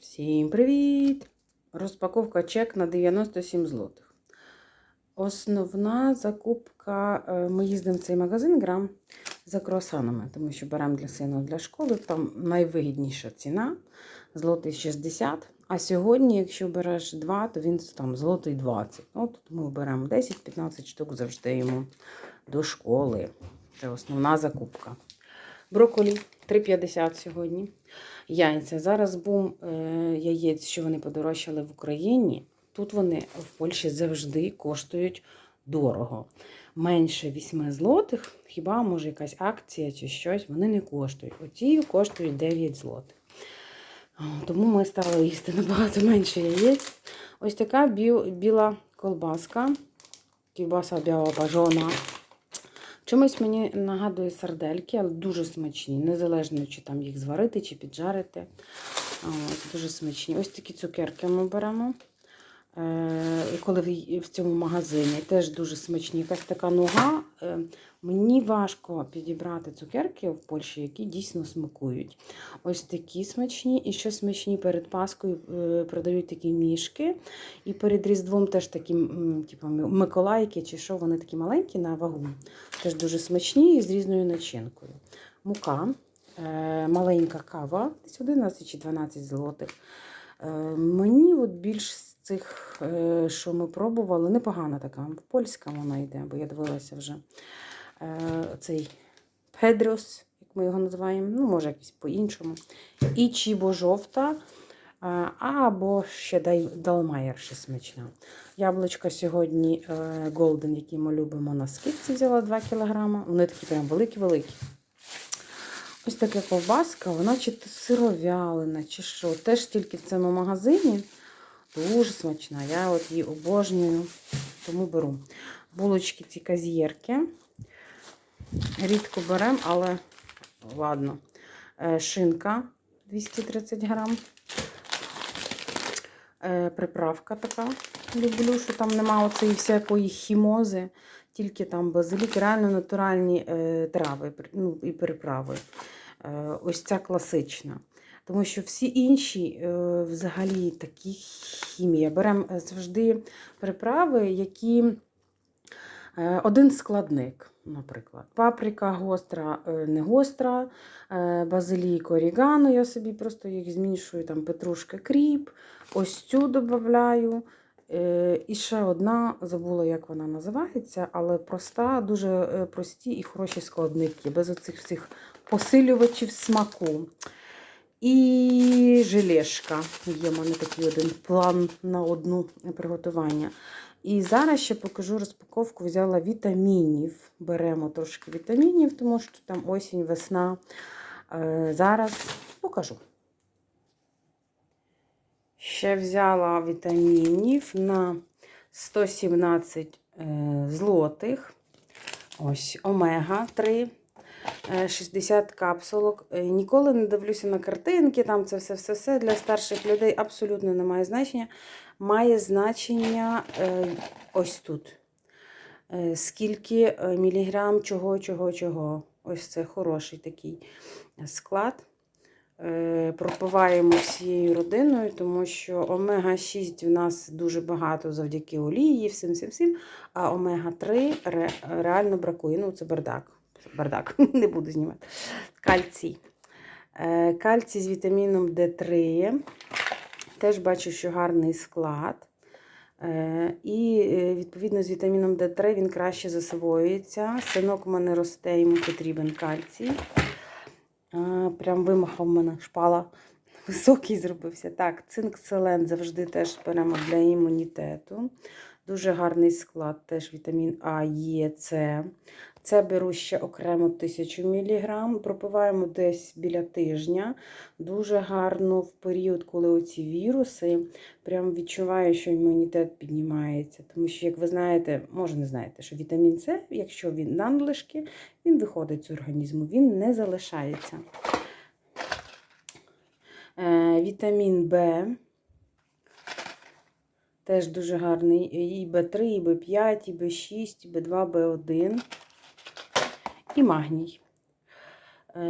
Всім привіт! Розпаковка чек на 97 злотих. Основна закупка. е, Ми їздимо в цей магазин грам за круасанами, тому що беремо для сина для школи. Там найвигідніша ціна злотий 60. А сьогодні, якщо береш 2, то він там злотий 20. Ну, тут ми беремо 10-15 штук завжди йому до школи. Це основна закупка. Брокколі 3,50 сьогодні. Яйця. Зараз бум е, яєць, що вони подорожчали в Україні. Тут вони в Польщі завжди коштують дорого. Менше 8 злотих, хіба може якась акція чи щось, вони не коштують. Оті коштують 9 злотих. Тому ми стали їсти набагато менше яєць. Ось така біла колбаска, ківбаса біла бажона. Чомусь мені нагадує сардельки, але дуже смачні, незалежно чи там їх зварити чи піджарити. Ось, дуже смачні. Ось такі цукерки ми беремо. Е, коли в, цьому магазині теж дуже смачні. Якась така нога. Е, мені важко підібрати цукерки в Польщі, які дійсно смакують. Ось такі смачні. І ще смачні перед Паскою е, продають такі мішки. І перед Різдвом теж такі, типу, Миколайки чи що, вони такі маленькі на вагу. Теж дуже смачні і з різною начинкою. Мука, маленька кава, десь 11 чи 12 злотих. Мені от більш цих, е, що ми пробували, непогана така. Польська вона йде, бо я дивилася вже е, цей Педрос, як ми його називаємо, ну, може, якось по-іншому. І чібо жовта. е, Або ще Далмайер ще смачна. Яблучка сьогодні Голден, які ми любимо на скидці, взяла 2 кг. Вони такі прям великі-великі. Ось така ковбаска, вона чи сировялина, чи що. Теж тільки в цьому магазині. Дуже смачна. Я от її обожнюю, тому беру. Булочки ці казієрки. Рідко беремо, але ладно. Е, Шинка 230 грам. Е, Приправка така. Люблю, що там нема оцієї всякої хімози, тільки там базилік, реально натуральні е, трави ну, і приправи. Ось ця класична. Тому що всі інші е, взагалі такі хімія. Беремо е, завжди приправи, які е, один складник, наприклад. Паприка гостра, не гостра, базилік, орігано, я собі просто їх змішую, там петрушка кріп, ось цю додаю. І ще одна, забула, як вона називається, але проста, дуже прості і хороші складники, без оцих всіх посилювачів смаку. І желешка. Є в мене такий один план на одну приготування. І зараз ще покажу розпаковку. Взяла вітамінів. Беремо трошки вітамінів, тому що там осінь, весна. Е, Зараз покажу. Ще взяла вітамінів на 117 е, злотих. Ось омега 3. Е, 60 капсулок. Е, Ніколи не дивлюся на картинки, там це все-все-все для старших людей абсолютно не має значення. Має значення е, ось тут. Е, Скільки е, міліграм чого, чого, чого. Ось це хороший такий склад. Е, Пропиваємо всією родиною, тому що омега-6 в нас дуже багато завдяки олії, всім всім всім. А омега-3 реально бракує. Ну, це бардак. Бардак, не буду знімати. Кальцій. Е, Кальцій з вітаміном D3. Теж бачу, що гарний склад. Е, І, е, відповідно, з вітаміном D3 він краще засвоюється. Синок у мене росте, йому потрібен кальцій. Прям вимахав мене шпала. Високий зробився. Так, цинк селен завжди теж беремо для імунітету. Дуже гарний склад, теж вітамін А, Є, С. Це беру ще окремо 1000 мг. Пропиваємо десь біля тижня. Дуже гарно в період, коли оці віруси, прям відчуваю, що імунітет піднімається. Тому що, як ви знаєте, може не знаєте, що вітамін С, якщо він надлишки, він виходить з організму, він не залишається. Е, вітамін В. Теж дуже гарний. І Б3, і Б5, і Б6, і Б2, Б1. І магній. Е,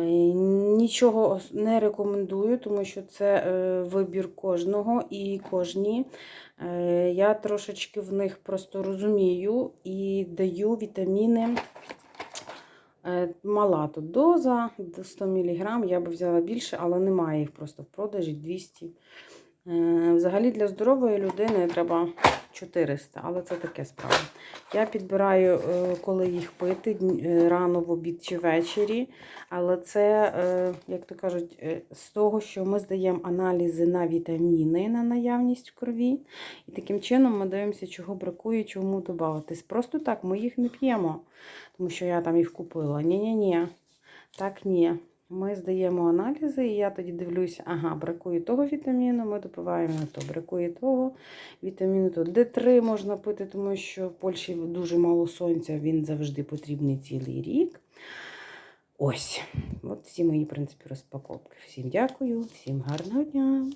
Нічого не рекомендую, тому що це е, вибір кожного і кожні. Я трошечки в них просто розумію і даю вітаміни. Е, Мала тут доза, 100 мг, я би взяла більше, але немає їх просто в продажі 200. Е, Взагалі для здорової людини треба 400, але це таке справа. Я підбираю, е, коли їх пити, е, рано в обід чи ввечері. Але це, е, як то кажуть, з того, що ми здаємо аналізи на вітаміни на наявність в крові. І таким чином ми дивимося, чого бракує, чому додати. Просто так ми їх не п'ємо, тому що я там їх купила. Ні-ні-ні, так ні. Ми здаємо аналізи, і я тоді дивлюся, ага, бракує того вітаміну, ми допиваємо то, бракує того вітаміну, то Д3 можна пити, тому що в Польщі дуже мало сонця, він завжди потрібний цілий рік. Ось, от всі мої, в принципі, розпаковки. Всім дякую, всім гарного дня.